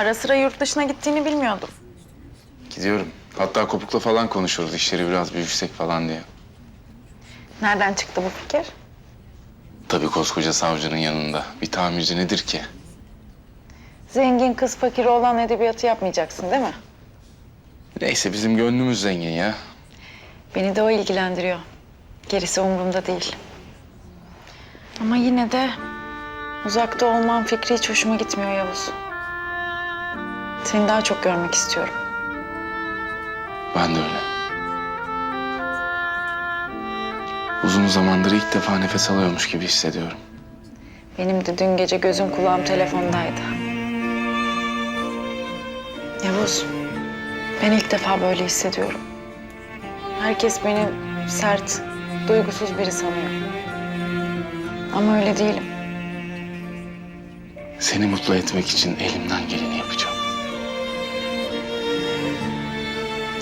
Ara sıra yurt dışına gittiğini bilmiyordum. Gidiyorum. Hatta kopukla falan konuşuyoruz işleri biraz büyüksek falan diye. Nereden çıktı bu fikir? Tabii koskoca savcının yanında. Bir tamirci nedir ki? Zengin kız fakiri olan edebiyatı yapmayacaksın değil mi? Neyse bizim gönlümüz zengin ya. Beni de o ilgilendiriyor. Gerisi umurumda değil. Ama yine de uzakta olman fikri hiç hoşuma gitmiyor Yavuz. Seni daha çok görmek istiyorum. Ben de öyle. Uzun zamandır ilk defa nefes alıyormuş gibi hissediyorum. Benim de dün gece gözüm kulağım telefondaydı. Yavuz, ben ilk defa böyle hissediyorum. Herkes beni sert, duygusuz biri sanıyor. Ama öyle değilim. Seni mutlu etmek için elimden geleni yapacağım.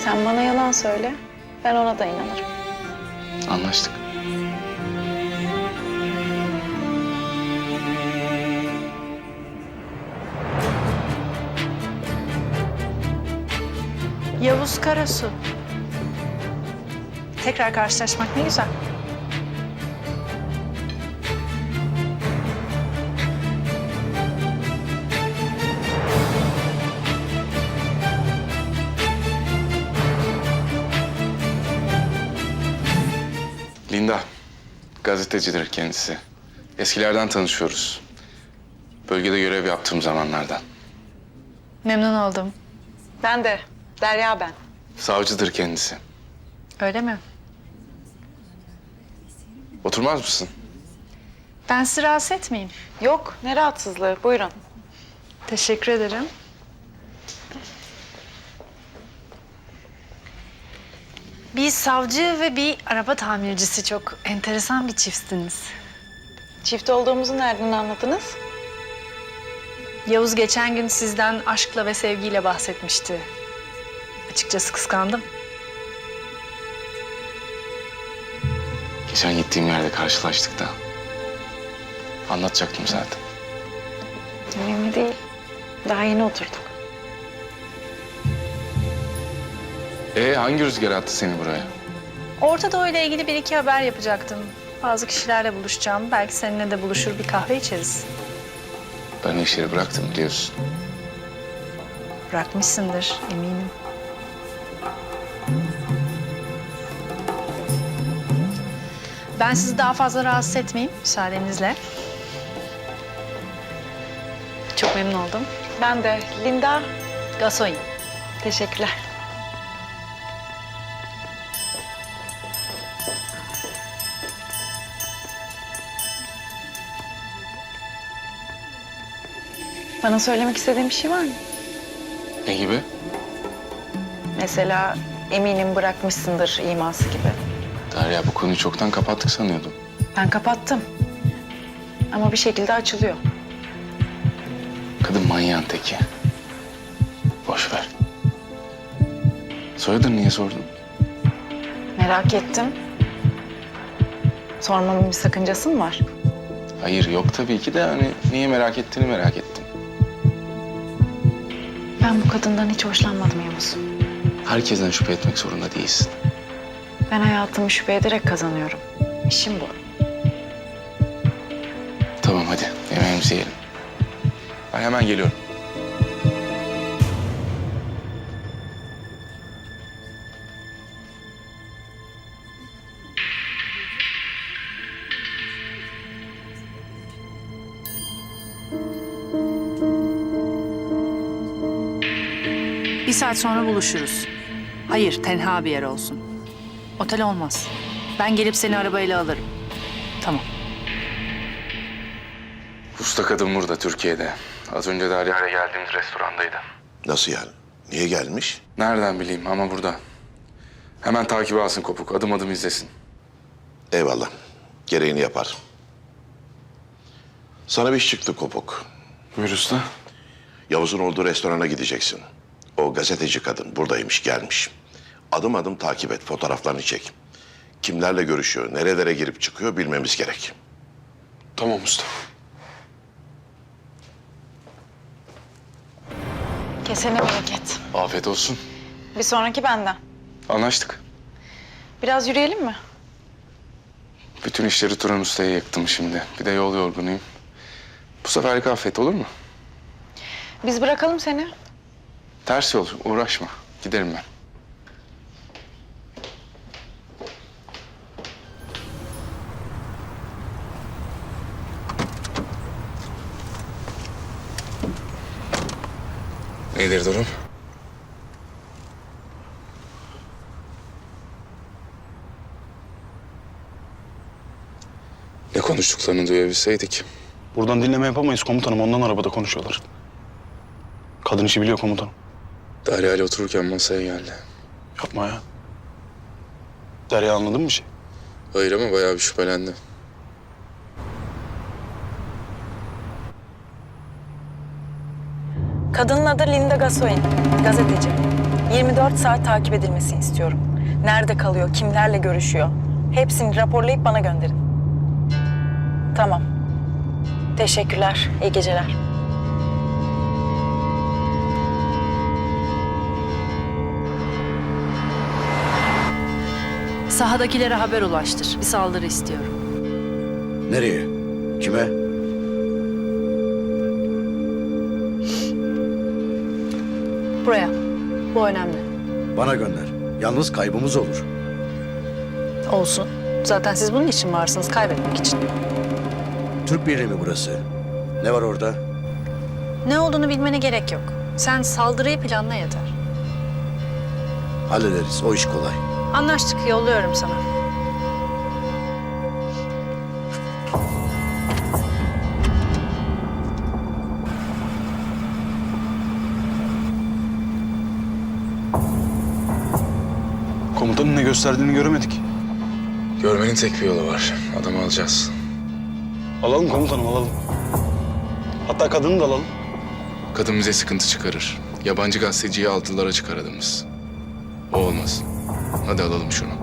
Sen bana yalan söyle, ben ona da inanırım. Anlaştık. Yavuz Karasu. Tekrar karşılaşmak ne güzel. Gazetecidir kendisi. Eskilerden tanışıyoruz. Bölgede görev yaptığım zamanlardan. Memnun oldum. Ben de, Derya ben. Savcıdır kendisi. Öyle mi? Oturmaz mısın? Ben sizi rahatsız etmeyeyim. Yok, ne rahatsızlığı, buyurun. Teşekkür ederim. Bir savcı ve bir araba tamircisi çok enteresan bir çiftsiniz. Çift olduğumuzu nereden anladınız? Yavuz geçen gün sizden aşkla ve sevgiyle bahsetmişti. Açıkçası kıskandım. Geçen gittiğim yerde karşılaştık da. Anlatacaktım zaten. Önemli değil. Daha yeni oturduk. Ee hangi rüzgar attı seni buraya? Orta Doğu ile ilgili bir iki haber yapacaktım. Bazı kişilerle buluşacağım. Belki seninle de buluşur bir kahve içeriz. Ben o işleri bıraktım biliyorsun. Bırakmışsındır eminim. Ben sizi daha fazla rahatsız etmeyeyim müsaadenizle. Çok memnun oldum. Ben de, Linda. Gasoin. Teşekkürler. Bana söylemek istediğin bir şey var mı? Ne gibi? Mesela eminim bırakmışsındır iması gibi. Derya bu konuyu çoktan kapattık sanıyordum. Ben kapattım. Ama bir şekilde açılıyor. Kadın manyağın teki. Boş ver. Soyadını niye sordun? Merak ettim. Sormamın bir sakıncası mı var? Hayır yok tabii ki de hani niye merak ettiğini merak ettim. Ben bu kadından hiç hoşlanmadım Yavuz. Herkesten şüphe etmek zorunda değilsin. Ben hayatımı şüphe ederek kazanıyorum. İşim bu. Tamam hadi yemeğimizi yiyelim. Ben hemen geliyorum. Saat sonra buluşuruz. Hayır, tenha bir yer olsun. Otel olmaz. Ben gelip seni arabayla alırım. Tamam. Usta kadın burada Türkiye'de. Az önce Derya ile geldiğimiz restorandaydı. Nasıl yani? Niye gelmiş? Nereden bileyim ama burada. Hemen takibe alsın kopuk. Adım adım izlesin. Eyvallah. Gereğini yapar. Sana bir iş çıktı kopuk. Buyur usta. Yavuz'un olduğu restorana gideceksin. O gazeteci kadın buradaymış, gelmiş. Adım adım takip et, fotoğraflarını çek. Kimlerle görüşüyor, nerelere girip çıkıyor bilmemiz gerek. Tamam usta. Kesene bereket. Afiyet olsun. Bir sonraki benden. Anlaştık. Biraz yürüyelim mi? Bütün işleri Turan Usta'ya yaktım şimdi. Bir de yol yorgunuyum. Bu seferlik affet olur mu? Biz bırakalım seni. Ters yol, uğraşma. Giderim ben. Nedir durum? Ne konuştuklarını duyabilseydik. Buradan dinleme yapamayız komutanım. Ondan arabada konuşuyorlar. Kadın işi biliyor komutanım. Derya ile otururken masaya geldi. Yapma ya. Derya anladın mı bir şey? Hayır ama bayağı bir şüphelendi. Kadının adı Linda Gasoin, gazeteci. 24 saat takip edilmesini istiyorum. Nerede kalıyor, kimlerle görüşüyor? Hepsini raporlayıp bana gönderin. Tamam. Teşekkürler, iyi geceler. Sahadakilere haber ulaştır. Bir saldırı istiyorum. Nereye? Kime? Buraya. Bu önemli. Bana gönder. Yalnız kaybımız olur. Olsun. Zaten siz bunun için varsınız, kaybetmek için. Türk Birliği mi burası? Ne var orada? Ne olduğunu bilmene gerek yok. Sen saldırıyı planla yeter. Hallederiz. O iş kolay. Anlaştık, yolluyorum sana. Komutanın ne gösterdiğini göremedik. Görmenin tek bir yolu var. Adamı alacağız. Alalım komutanım alalım. Hatta kadını da alalım. Kadın bize sıkıntı çıkarır. Yabancı gazeteciyi altılara çıkar adımız. O olmaz. Hadi alalım şunu.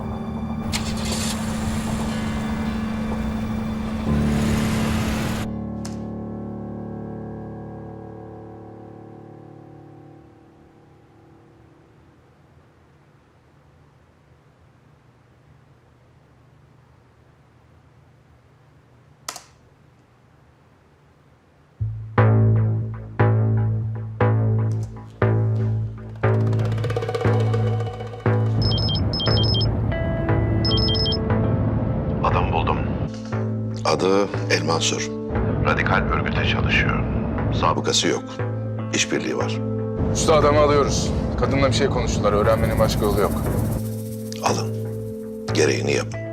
Adı El Mansur. Radikal örgüte çalışıyor. Sabıkası yok. İşbirliği var. Usta adamı alıyoruz. Kadınla bir şey konuştular. Öğrenmenin başka yolu yok. Alın. Gereğini yapın.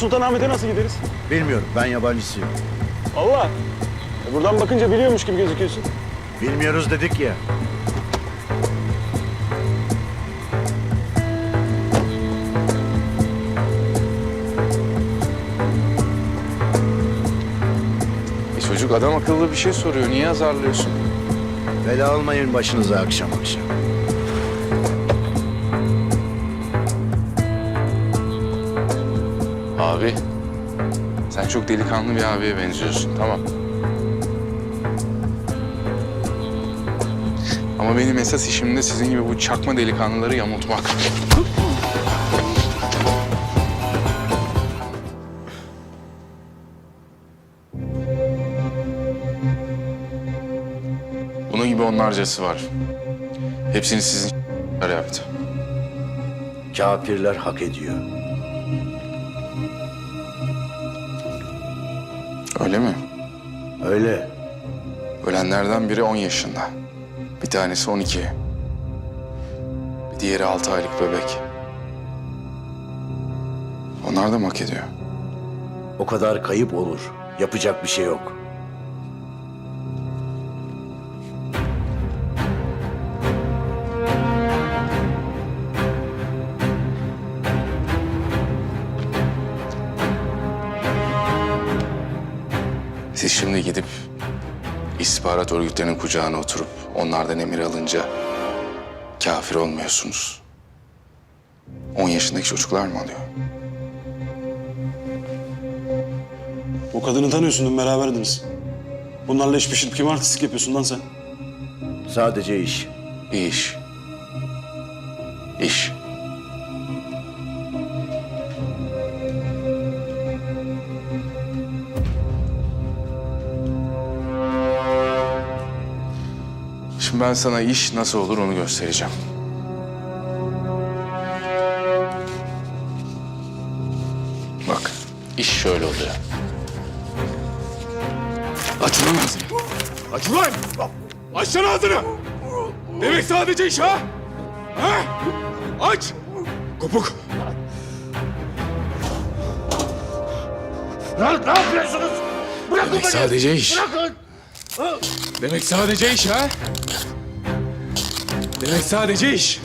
Sultanahmet'e nasıl gideriz? Bilmiyorum. Ben yabancısıyım. Allah. E buradan bakınca biliyormuş gibi gözüküyorsun. Bilmiyoruz dedik ya. E çocuk adam akıllı bir şey soruyor. Niye azarlıyorsun? Bela almayın başınıza akşam akşam. Abi. Sen çok delikanlı bir abiye benziyorsun. Tamam. Ama benim esas işim de sizin gibi bu çakma delikanlıları yamultmak. Bunun gibi onlarcası var. Hepsini sizin yaptı. Kafirler hak ediyor. Öyle mi? Öyle. Ölenlerden biri 10 yaşında. Bir tanesi 12. Bir diğeri 6 aylık bebek. Onlar da mı hak ediyor? O kadar kayıp olur. Yapacak bir şey yok. Siz şimdi gidip istihbarat örgütlerinin kucağına oturup onlardan emir alınca kafir olmuyorsunuz. 10 yaşındaki çocuklar mı alıyor? O kadını tanıyorsun dün beraberdiniz. Bunlarla iş pişirip kim artistlik yapıyorsun lan sen? Sadece iş. İş. İş. Ben sana iş nasıl olur onu göstereceğim. Bak, iş şöyle oluyor. Aç lan ağzını. Aç ulan! Aç lan ağzını! Demek sadece iş ha? Ha? Aç! Kopuk! Lan ne yapıyorsunuz? Bırakın Demek sadece iş. Demek sadece iş ha? Demek sadece iş.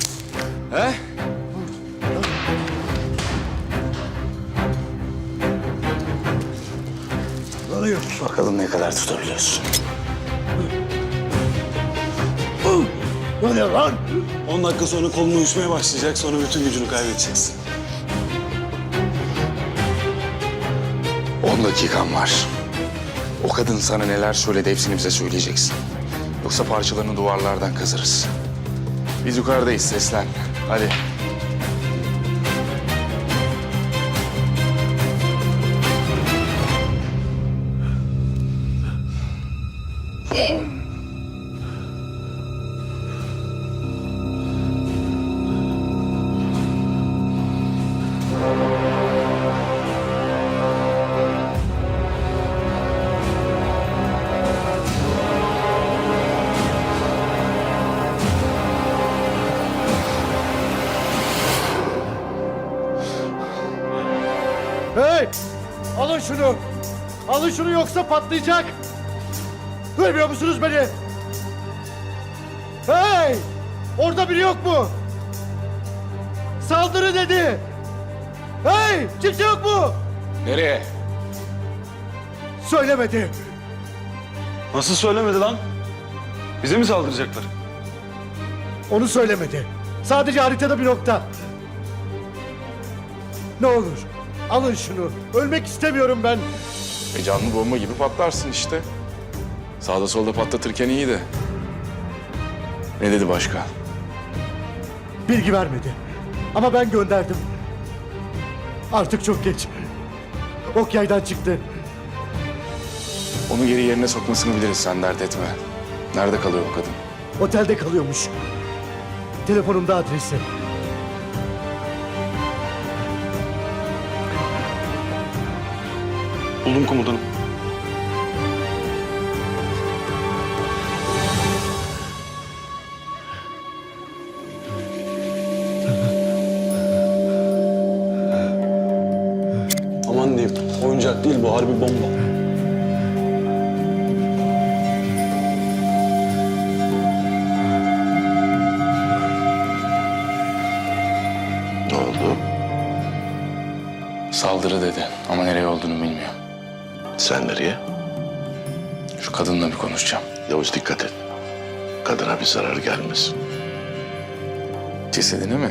Ha? Bakalım ne kadar tutabiliyorsun. Ne lan? 10 dakika sonra kolun uyuşmaya başlayacak sonra bütün gücünü kaybedeceksin. 10 dakikan var. O kadın sana neler söyledi hepsini bize söyleyeceksin. Yoksa parçalarını duvarlardan kazırız. Biz yukarıdayız seslen. Hadi. Alın şunu yoksa patlayacak! Duymuyor musunuz beni? Hey! Orada biri yok mu? Saldırı dedi! Hey! Kimse yok mu? Nereye? Söylemedi. Nasıl söylemedi lan? Bize mi saldıracaklar? Onu söylemedi. Sadece haritada bir nokta. Ne olur alın şunu. Ölmek istemiyorum ben. E canlı bomba gibi patlarsın işte. Sağda solda patlatırken iyi de. Ne dedi başka? Bilgi vermedi. Ama ben gönderdim. Artık çok geç. Ok yaydan çıktı. Onu geri yerine sokmasını biliriz sen dert etme. Nerede kalıyor bu kadın? Otelde kalıyormuş. Telefonumda adresi. Buldum komutanım. Aman diyeyim, oyuncak değil bu, harbi bomba. Saldırı dedi ama nereye olduğunu bilmiyor. Sen nereye? Şu kadınla bir konuşacağım. Yavuz dikkat et. Kadına bir zarar gelmez. Cesedini mi?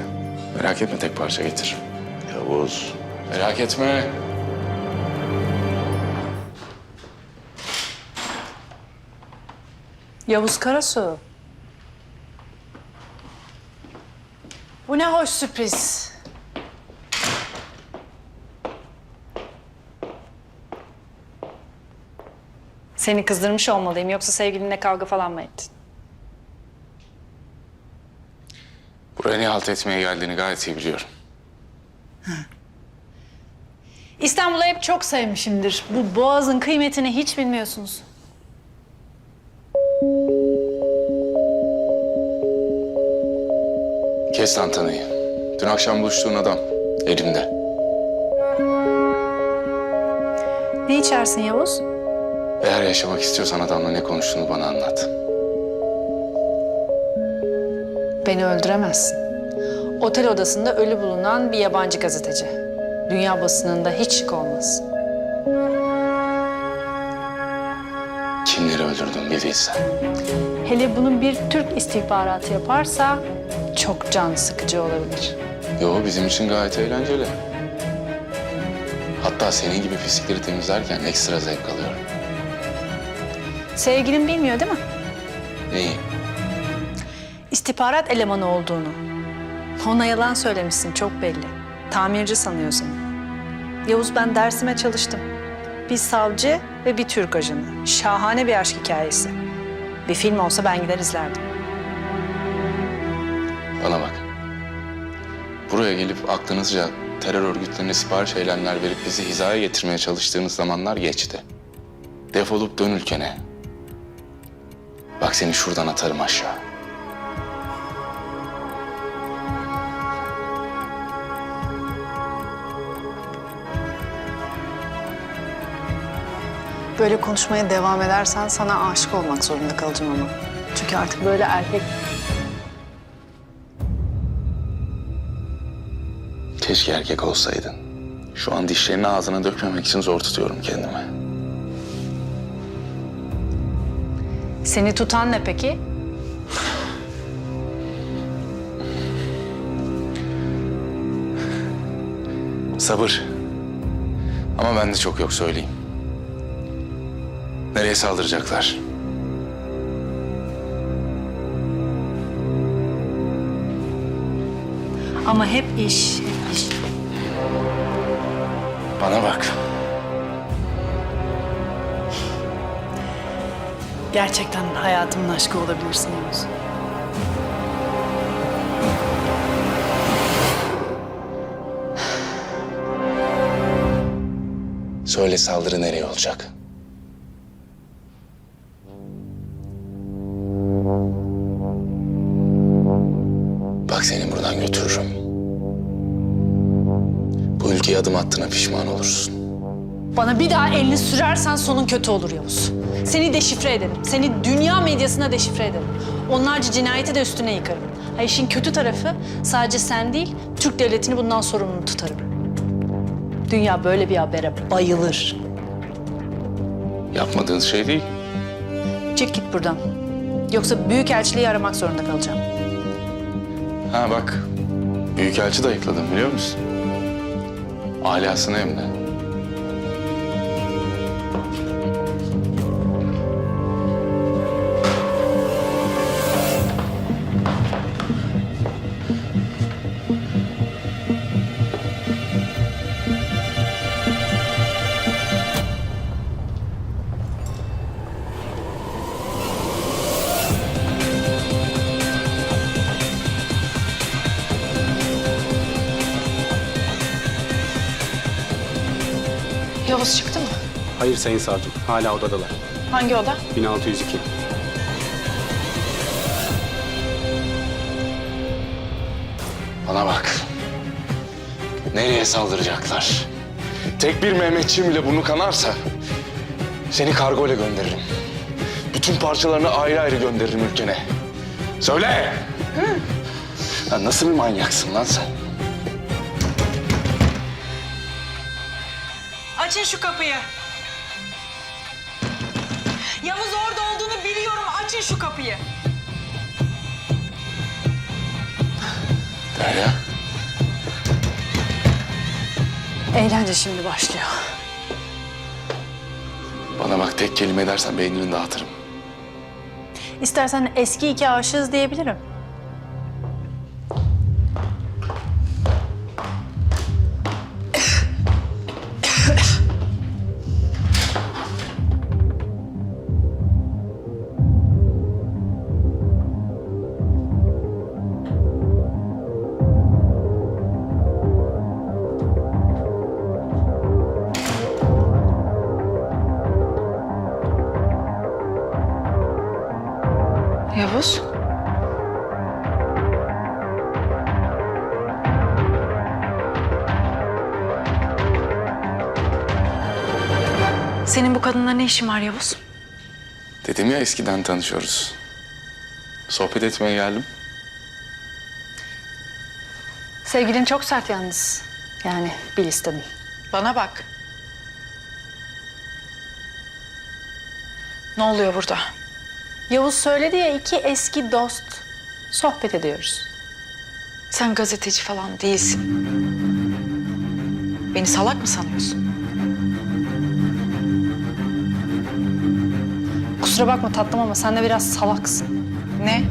Merak etme tek parça getir. Yavuz. Merak etme. Yavuz Karasu. Bu ne hoş sürpriz. Seni kızdırmış olmalıyım yoksa sevgilinle kavga falan mı ettin? Buraya ne halt etmeye geldiğini gayet iyi biliyorum. İstanbul'u hep çok sevmişimdir. Bu boğazın kıymetini hiç bilmiyorsunuz. Kes tantanayı. Dün akşam buluştuğun adam elimde. Ne içersin Yavuz? Eğer yaşamak istiyorsan adamla ne konuştuğunu bana anlat. Beni öldüremezsin. Otel odasında ölü bulunan bir yabancı gazeteci. Dünya basınında hiç şık olmaz. öldürdün bildiysen. Hele bunu bir Türk istihbaratı yaparsa çok can sıkıcı olabilir. Yo bizim için gayet eğlenceli. Hatta senin gibi pislikleri temizlerken ekstra zevk alıyorum. Sevgilin bilmiyor değil mi? İyi. İstihbarat elemanı olduğunu. Ona yalan söylemişsin çok belli. Tamirci sanıyor seni. Yavuz ben dersime çalıştım. Bir savcı ve bir Türk ajanı. Şahane bir aşk hikayesi. Bir film olsa ben gider izlerdim. Bana bak. Buraya gelip aklınızca terör örgütlerine sipariş eylemler verip bizi hizaya getirmeye çalıştığınız zamanlar geçti. Defolup dön ülkene. Bak seni şuradan atarım aşağı. Böyle konuşmaya devam edersen sana aşık olmak zorunda kalacağım ama. Çünkü artık böyle erkek... Keşke erkek olsaydın. Şu an dişlerini ağzına dökmemek için zor tutuyorum kendimi. Seni tutan ne peki? Sabır. Ama bende çok yok söyleyeyim. Nereye saldıracaklar? Ama hep iş, hep iş. Bana bak. Gerçekten hayatımın aşkı olabilirsin Yavuz. Söyle saldırı nereye olacak? Bak seni buradan götürürüm. Bu ülkeye adım attığına pişman olursun. Bana bir daha elini sürersen sonun kötü olur Yavuz. Seni deşifre ederim. Seni dünya medyasına deşifre ederim. Onlarca cinayeti de üstüne yıkarım. Ha işin kötü tarafı sadece sen değil, Türk devletini bundan sorumlu tutarım. Dünya böyle bir habere bayılır. Yapmadığın şey değil. Çık git buradan. Yoksa büyükelçiliği aramak zorunda kalacağım. Ha bak, Büyükelçi de ayıkladım biliyor musun? Alasını hem de. Yavuz çıktı mı? Hayır Sayın Savcım. Hala odadalar. Hangi oda? 1602. Bana bak. Nereye saldıracaklar? Tek bir Mehmetçiğim bile bunu kanarsa seni kargo ile gönderirim. Bütün parçalarını ayrı ayrı gönderirim ülkene. Söyle! Ya nasıl bir manyaksın lan sen? Açın şu kapıyı. Yavuz orada olduğunu biliyorum. Açın şu kapıyı. Derya. Eğlence şimdi başlıyor. Bana bak tek kelime edersen beynini dağıtırım. İstersen eski iki aşığız diyebilirim. Yavuz? Senin bu kadınla ne işin var Yavuz? Dedim ya eskiden tanışıyoruz. Sohbet etmeye geldim. Sevgilin çok sert yalnız. Yani bil istedim. Bana bak. Ne oluyor burada? Yavuz söyledi ya iki eski dost. Sohbet ediyoruz. Sen gazeteci falan değilsin. Beni salak mı sanıyorsun? Kusura bakma tatlım ama sen de biraz salaksın. Ne?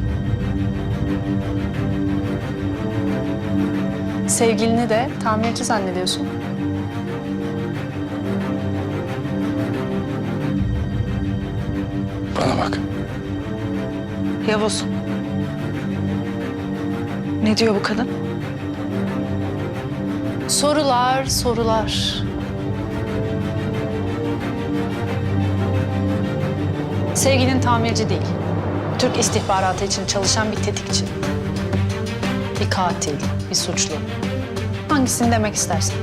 Sevgilini de tamirci zannediyorsun. Yavuz. Ne diyor bu kadın? Sorular, sorular. Sevgilin tamirci değil. Türk istihbaratı için çalışan bir tetikçi. Bir katil, bir suçlu. Hangisini demek istersen.